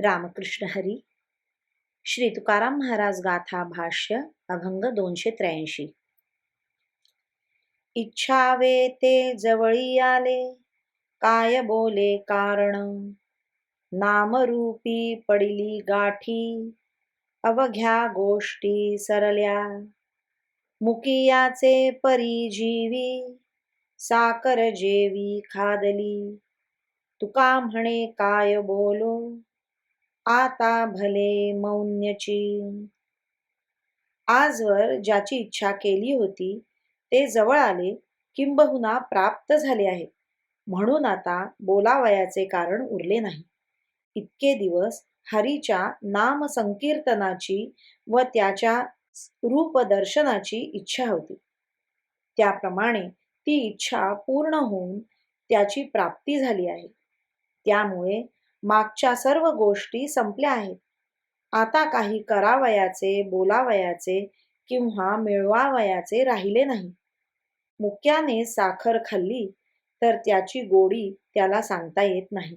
रामकृष्ण हरी श्री तुकाराम महाराज गाथा भाष्य अभंग दोनशे त्र्याऐंशी. इच्छावे ते जवळी आले काय बोले कारण? नामरूपी पडिली गाठी अवघ्या गोष्टी सरल्या. मुकियाचे परीजीवी साकर जेवी खादली. तुका म्हणे काय बोलो? आता भले मौन्यची. आजवर ज्याची इच्छा केली होती ते जवळ आले किंबहुना प्राप्त झाले आहे. म्हणून आता बोलावयाचे कारण उरले नाही. इतके दिवस हरीच्या नाम संकीर्तनाची व त्याच्या रूपदर्शनाची इच्छा होती. त्याप्रमाणे ती इच्छा पूर्ण होऊन त्याची प्राप्ती झाली आहे. त्यामुळे मागच्या सर्व गोष्टी संपल्या आहेत. आता काही करावयाचे बोलावयाचे किंवा मिळवावयाचे राहिले नाही. मुक्याने साखर खाल्ली तर त्याची गोडी त्याला सांगता येत नाही.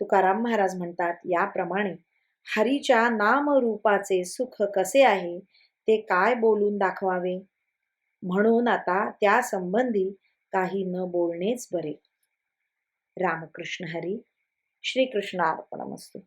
तुकाराम महाराज म्हणतात याप्रमाणे हरीच्या नामरूपाचे सुख कसे आहे ते काय बोलून दाखवावे? म्हणून आता त्या संबंधी काही न बोलणेच बरे. रामकृष्ण हरी श्रीकृष्ण अर्पणमस्तू.